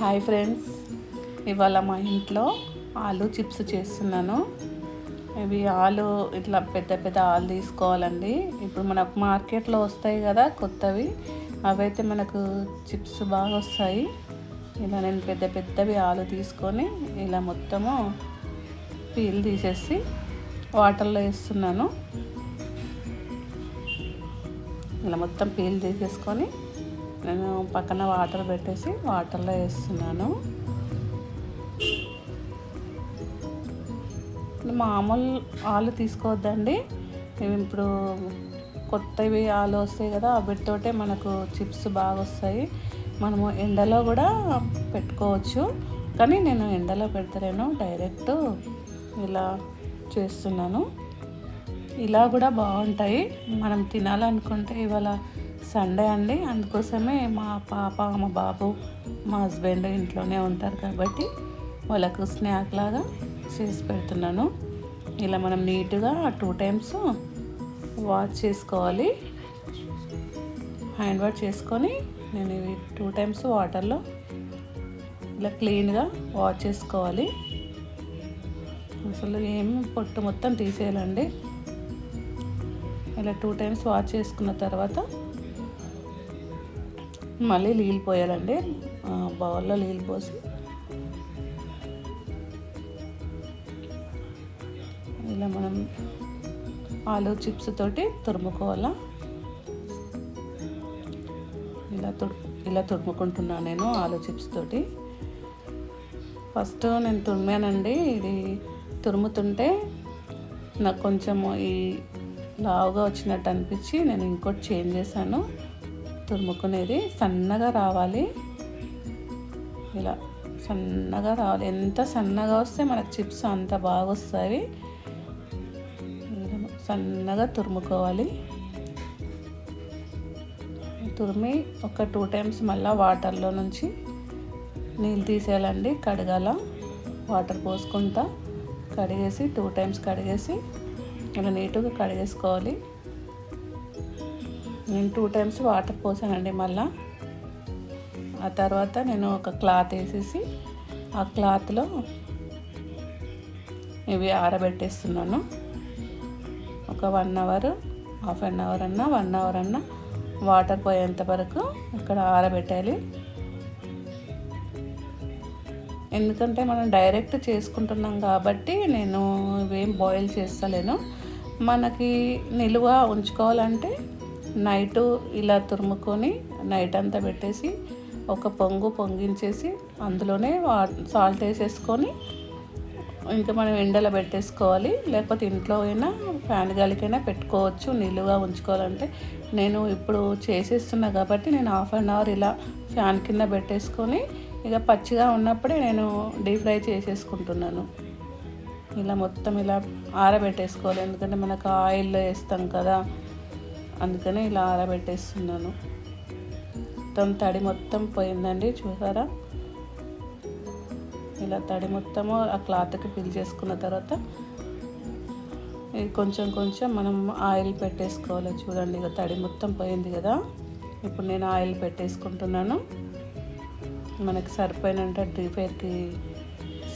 Hi friends ఇవాళ మా ఇంట్లో ఆలు చిప్స్ చేస్తున్నాను. ఇవి ఆలు ఇట్లా పెద్ద పెద్ద ఆలు తీసుకోవాలండి. ఇప్పుడు మనకు మార్కెట్లో వస్తాయి కదా కొత్తవి. అవైతే మనకు చిప్స్ బాగా వస్తాయి. ఇలా నేను పెద్ద పెద్దవి ఆలు తీసుకొని ఇలా మొత్తము పీల్ తీసేసి వాటర్లో వేస్తున్నాను. ఇలా మొత్తం పీల్ తీసేసుకొని నేను పక్కన వాటర్ పెట్టేసి వాటర్లో వేస్తున్నాను. మామూలు ఆలు తీసుకోవద్దండి. ఇప్పుడు కొత్తవి ఆలు వస్తాయి కదా వీటితోటే మనకు చిప్స్ బాగా వస్తాయి. మనము ఎండలో కూడా పెట్టుకోవచ్చు. కానీ నేను ఎండలో పెడతలేను డైరెక్ట్ ఇలా చేస్తున్నాను. ఇలా కూడా బాగుంటాయి. మనం తినాలనుకుంటే ఇవాళ సండే అండి. అందుకోసమే మా పాప మా బాబు మా హస్బెండ్ ఇంట్లోనే ఉంటారు కాబట్టి వాళ్ళకు స్నాక్ లాగా చేసి పెడుతున్నాను. ఇలా మనం నీట్గా టూ టైమ్స్ వాష్ చేసుకోవాలి. హ్యాండ్ వాష్ చేసుకొని నేను ఇవి టూ టైమ్స్ వాటర్లో ఇలా క్లీన్గా వాష్ చేసుకోవాలి. అసలు ఏం పొట్టు మొత్తం తీసేయాలండి. ఇలా టూ టైమ్స్ వాష్ చేసుకున్న తర్వాత మళ్ళీ నీళ్ళు పోయాలండి. బౌల్లో నీళ్ళు పోసి. ఇలా మనం ఆలు చిప్స్ తోటి తురుముకోవాలా? ఇలా తుడు ఇలా తురుముకుంటున్నాను నేను ఆలు చిప్స్ తోటి. ఫస్ట్ నేను తురిమానండి. ఇది తురుముతుంటే నాకు కొంచెము ఈ లావుగా వచ్చినట్టు అనిపించి నేను ఇంకోటి చేంజ్ చేశాను. తురుముకునేది సన్నగా రావాలి. ఇలా సన్నగా రావాలి. ఎంత సన్నగా వస్తే మనకు చిప్స్ అంత బాగా వస్తాయి సన్నగా తురుముకోవాలి. తురిమి ఒక టూ టైమ్స్ మళ్ళీ వాటర్లో నుంచి నీళ్ళు తీసేయాలండి. కడగాల. వాటర్ పోసుకుంటా. కడిగేసి టూ టైమ్స్ కడిగేసి ఇలా నీట్గా కడిగేసుకోవాలి. నేను టూ టైమ్స్ వాటర్ పోసానండి మళ్ళా. ఆ తర్వాత నేను ఒక క్లాత్ వేసేసి ఆ క్లాత్లో ఇవి ఆరబెట్టేస్తున్నాను. ఒక one hour half an hour అన్నా వన్ అవర్ అన్నా వాటర్ పోయేంత వరకు ఇక్కడ ఆరబెట్టాలి. ఎందుకంటే మనం డైరెక్ట్ చేసుకుంటున్నాం కాబట్టి నేను ఇవేం బాయిల్ చేస్తలేను. మనకి నిలువ ఉంచుకోవాలంటే నైట్ ఇలా తురుముకొని నైట్ అంతా పెట్టేసి ఒక పొంగు పొంగించేసి అందులోనే సాల్ట్ వేసేసుకొని ఇంకా మనం ఎండలో పెట్టేసుకోవాలి. లేకపోతే ఇంట్లో అయినా ఫ్యాన్ గాలికైనా పెట్టుకోవచ్చు. నిలువుగా ఉంచుకోవాలంటే నేను ఇప్పుడు చేసేస్తున్నా కాబట్టి నేను హాఫ్ అన్ అవర్ ఇలా ఫ్యాన్ కింద పెట్టేసుకొని ఇక పచ్చిగా ఉన్నప్పుడే నేను డీప్ ఫ్రై చేసేసుకుంటున్నాను. ఇలా మొత్తం ఇలా ఆరబెట్టేసుకోవాలి. ఎందుకంటే మనకు ఆయిల్లో వేస్తాం కదా. అందుకనే ఇలా ఆరబెట్టేస్తున్నాను. మొత్తం తడి మొత్తం పోయిందండి చూసారా? ఇలా తడి మొత్తము ఆ క్లాత్కి ఫిల్ చేసుకున్న తర్వాత ఇది కొంచెం కొంచెం మనం ఆయిల్ పెట్టేసుకోవాలి. చూడండి ఇక తడి మొత్తం పోయింది కదా? ఇప్పుడు నేను ఆయిల్ పెట్టేసుకుంటున్నాను. మనకి సరిపోయినంత డీప్ ఫ్రైకి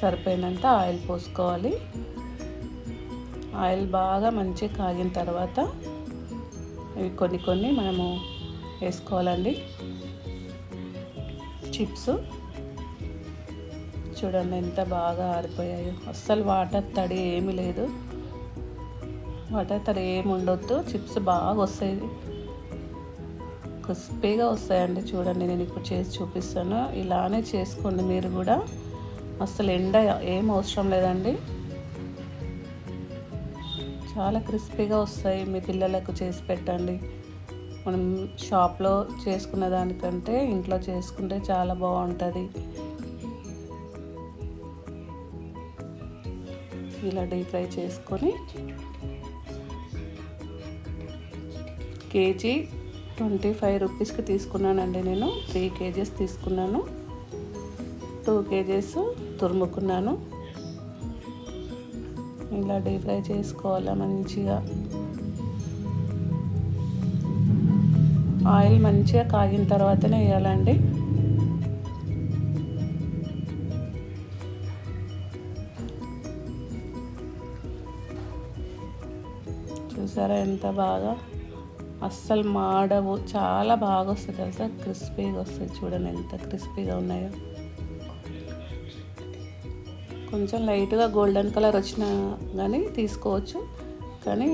సరిపోయినంత ఆయిల్ పోసుకోవాలి. ఆయిల్ బాగా మంచిగా కాగిన తర్వాత ఇవి కొన్ని కొన్ని మనము వేసుకోవాలండి. చిప్స్ చూడండి ఎంత బాగా ఆరిపోయాయో. అస్సలు వాటర్ తడి ఏమీ లేదు. వాటర్ తడి ఏమి ఉండొద్దు. చిప్స్ బాగా వస్తాయి. క్రిస్పీగా వస్తాయండి. చూడండి నేను ఇప్పుడు చేసి చూపిస్తాను. ఇలానే చేసుకోండి మీరు కూడా. అసలు ఎండ ఏం అవసరం లేదండి. చాలా క్రిస్పీగా వస్తాయి. మీ పిల్లలకు చేసి పెట్టండి. మనం షాప్లో చేసుకున్న దానికంటే ఇంట్లో చేసుకుంటే చాలా బాగుంటుంది. ఇలా డీప్ ఫ్రై చేసుకొని కేజీ ట్వంటీ ఫైవ్ రూపీస్కి తీసుకున్నానండి నేను. త్రీ కేజీస్ తీసుకున్నాను. టూ కేజీస్ తురుముకున్నాను. ఇలా డీప్ ఫ్రై చేసుకోవాలా మంచిగా. ఆయిల్ మంచిగా కాగిన తర్వాతనే వేయాలండి. చూసారా ఎంత బాగా? అస్సలు మాడవు. చాలా బాగా వస్తుంది తెలుసా? క్రిస్పీగా వస్తుంది చూడండి ఎంత క్రిస్పీగా ఉన్నాయో. కొంచెం లైట్గా గోల్డెన్ కలర్ వచ్చినా కానీ తీసుకోవచ్చు. కానీ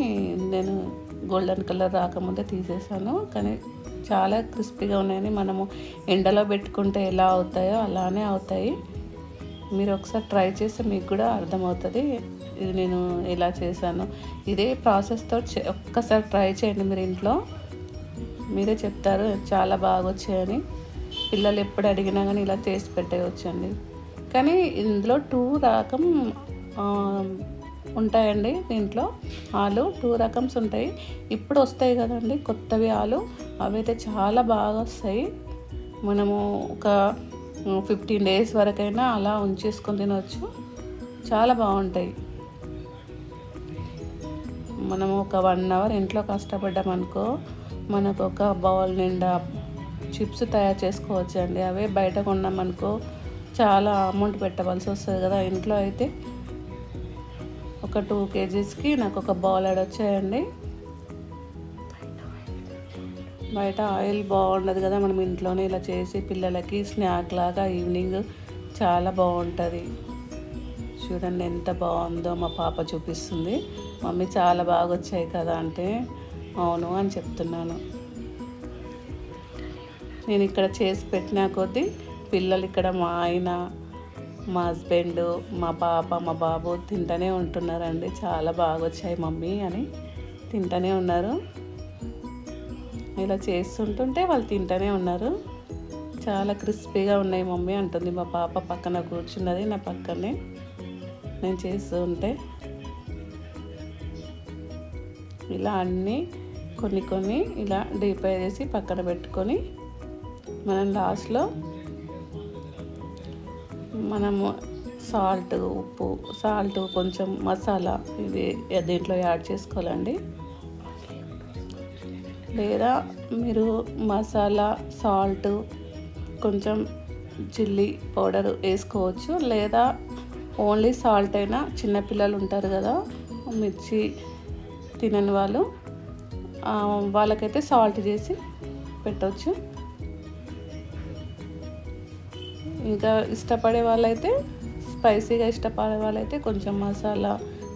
నేను గోల్డెన్ కలర్ రాకముందే తీసేసాను. కానీ చాలా క్రిస్పీగా ఉన్నాయని మనము ఎండలో పెట్టుకుంటే ఎలా అవుతాయో అలానే అవుతాయి. మీరు ఒకసారి ట్రై చేస్తే మీకు కూడా అర్థమవుతుంది ఇది నేను ఎలా చేశాను. ఇదే ప్రాసెస్తో ఒక్కసారి ట్రై చేయండి మీరు ఇంట్లో. మీరే చెప్తారు చాలా బాగా వచ్చాయని పిల్లలు ఎప్పుడు అడిగినా కానీ ఇలా చేసి పెట్టేయచ్చండి. కానీ ఇందులో టూ రకం ఉంటాయండి దీంట్లో. ఆలు టూ రకమ్స్ ఉంటాయి. ఇప్పుడు వస్తాయి కదండి కొత్తవి ఆలు. అవైతే చాలా బాగా వస్తాయి. మనము ఒక ఫిఫ్టీన్ డేస్ వరకైనా అలా ఉంచేసుకొని తినవచ్చు చాలా బాగుంటాయి. మనము ఒక వన్ అవర్ ఇంట్లో కష్టపడ్డామనుకో మనకు ఒక బౌల్ నిండా చిప్స్ తయారు చేసుకోవచ్చు అండి అవే బయట కొన్నామనుకో చాలా అమౌంట్ పెట్టవలసి వస్తుంది కదా ఇంట్లో అయితే. ఒక టూ కేజీస్కి నాకు ఒక బౌల్ వచ్చాయండి. బయట ఆయిల్ బాగుండదు కదా మనం ఇంట్లోనే ఇలా చేసి పిల్లలకి స్నాక్ లాగా ఈవినింగ్ చాలా బాగుంటుంది. చూడండి ఎంత బాగుందో మా పాప చూపిస్తుంది. మమ్మీ చాలా బాగా వచ్చాయి కదా అంటే అవును అని చెప్తున్నాను. నేను ఇక్కడ చేసి పెట్టిన కొద్దీ పిల్లలు ఇక్కడ మా ఆయన మా హస్బెండ్ మా పాప మా బాబు తింటూనే ఉంటున్నారండి. చాలా బాగా వచ్చాయి మమ్మీ అని తింటూనే ఉన్నారు. ఇలా చేస్తుంటుంటే వాళ్ళు తింటూనే ఉన్నారు. చాలా క్రిస్పీగా ఉన్నాయి మమ్మీ అంటుంది మా పాప పక్కన కూర్చున్నది నా పక్కనే నేను చేస్తూ ఉంటే. ఇలా అన్నీ కొన్ని కొన్ని ఇలా డీప్ ఫ్రై చేసి పక్కన పెట్టుకొని మనం లాస్ట్లో మనము సాల్ట్ ఉప్పు సాల్ట్ కొంచెం మసాలా ఇది దీంట్లో యాడ్ చేసుకోవాలండి. లేదా మీరు మసాలా సాల్ట్ కొంచెం చిల్లీ పౌడర్ వేసుకోవచ్చు. లేదా ఓన్లీ సాల్ట్ అయినా చిన్నపిల్లలు ఉంటారు కదా మిర్చి తినని వాళ్ళు వాళ్ళకైతే సాల్ట్ చేసి పెట్టవచ్చు ఇంకా ఇష్టపడే వాళ్ళైతే స్పైసీగా ఇష్టపడే వాళ్ళైతే కొంచెం మసాలా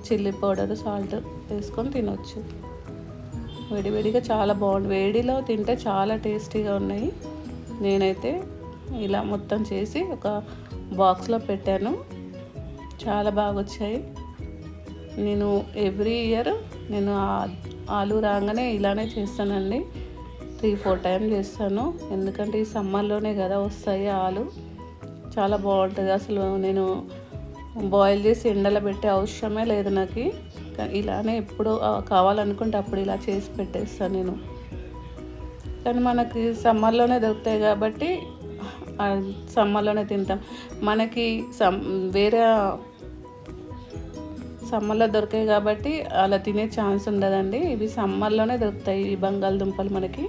చిల్లీ పౌడర్ సాల్ట్ వేసుకొని తినొచ్చు. వేడివేడిగా చాలా బాగుంది వేడిలో తింటే చాలా టేస్టీగా ఉన్నాయి. నేనైతే ఇలా మొత్తం చేసి ఒక బాక్స్లో పెట్టాను. చాలా బాగా వచ్చాయి నేను ఎవ్రీ ఇయర్ నేను ఆలు రాగానే ఇలానే చేస్తానండి. త్రీ ఫోర్ టైం చేస్తాను. ఎందుకంటే ఈ సమ్మర్లోనే కదా వస్తాయి ఆలు. చాలా బాగుంటుంది. అసలు నేను బాయిల్ చేసి ఎండలో పెట్టే అవసరమే లేదు నాకు. ఇలానే ఎప్పుడు కావాలనుకుంటే అప్పుడు ఇలా చేసి పెట్టేస్తాను నేను. కానీ మనకి సమ్మర్లోనే దొరుకుతాయి కాబట్టి సమ్మర్లోనే తింటాం. మనకి సమ్ వేరే సమ్మర్లో దొరికాయి కాబట్టి అలా తినే ఛాన్స్ ఉండదండి. ఇవి సమ్మర్లోనే దొరుకుతాయి ఈ బంగాళదుంపలు మనకి.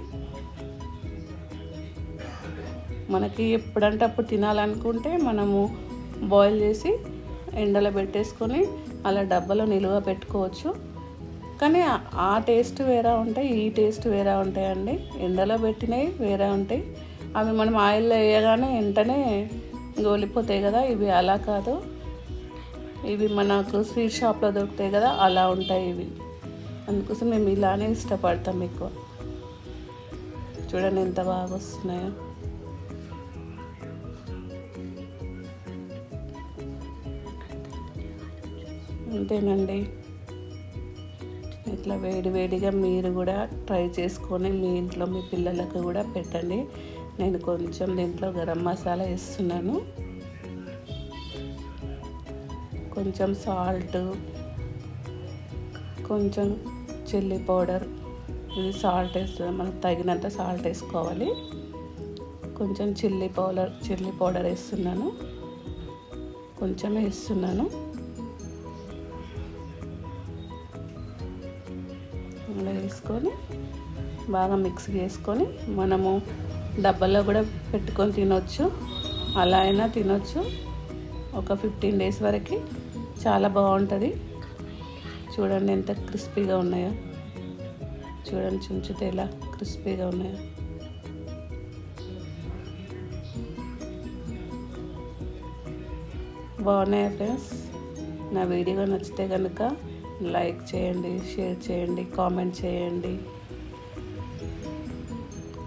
మనకి ఎప్పుడంటే అప్పుడు తినాలనుకుంటే మనము బాయిల్ చేసి ఎండలో పెట్టేసుకొని అలా డబ్బాలో నిలువ పెట్టుకోవచ్చు. కానీ ఆ టేస్ట్ వేరే ఉంటాయి ఈ టేస్ట్ వేరే ఉంటాయండి. ఎండలో పెట్టినవి వేరే ఉంటాయి. అవి మనం ఆయిల్లో వేయగానే వెంటనే గోలిపోతాయి కదా ఇవి అలా కాదు. ఇవి మనకు స్వీట్ షాప్లో దొరుకుతాయి కదా అలా ఉంటాయి ఇవి. అందుకోసం మేము ఇలానే ఇష్టపడతాం ఎక్కువ. చూడండి ఎంత బాగా వస్తున్నాయో. అంతేనండి ఇట్లా వేడి వేడిగా మీరు కూడా ట్రై చేసుకొని మీ ఇంట్లో మీ పిల్లలకు కూడా పెట్టండి. నేను కొంచెం దీంట్లో గరం మసాలా వేస్తున్నాను. కొంచెం సాల్ట్ కొంచెం చిల్లీ పౌడర్ ఇది సాల్ట్ వేస్తుంది మనకు తగినంత సాల్ట్ వేసుకోవాలి. కొంచెం చిల్లీ పౌడర్ చిల్లీ పౌడర్ వేస్తున్నాను. కొంచెం వేస్తున్నాను. ఇలా వేసుకొని బాగా మిక్స్ చేసుకొని మనము డబ్బాలో కూడా పెట్టుకొని తినొచ్చు. అలా అయినా తినొచ్చు. ఒక ఫిఫ్టీన్ డేస్ వరకు చాలా బాగుంటుంది. చూడండి ఎంత క్రిస్పీగా ఉన్నాయో. చూడండి చుంచుతే ఎలా క్రిస్పీగా ఉన్నాయో. బాగున్నాయా ఫ్రెండ్స్ నా వీడియో నచ్చితే కనుక లైక్ చేయండి షేర్ చేయండి కామెంట్ చేయండి.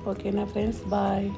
ఓకేనా ఫ్రెండ్స్? బాయ్.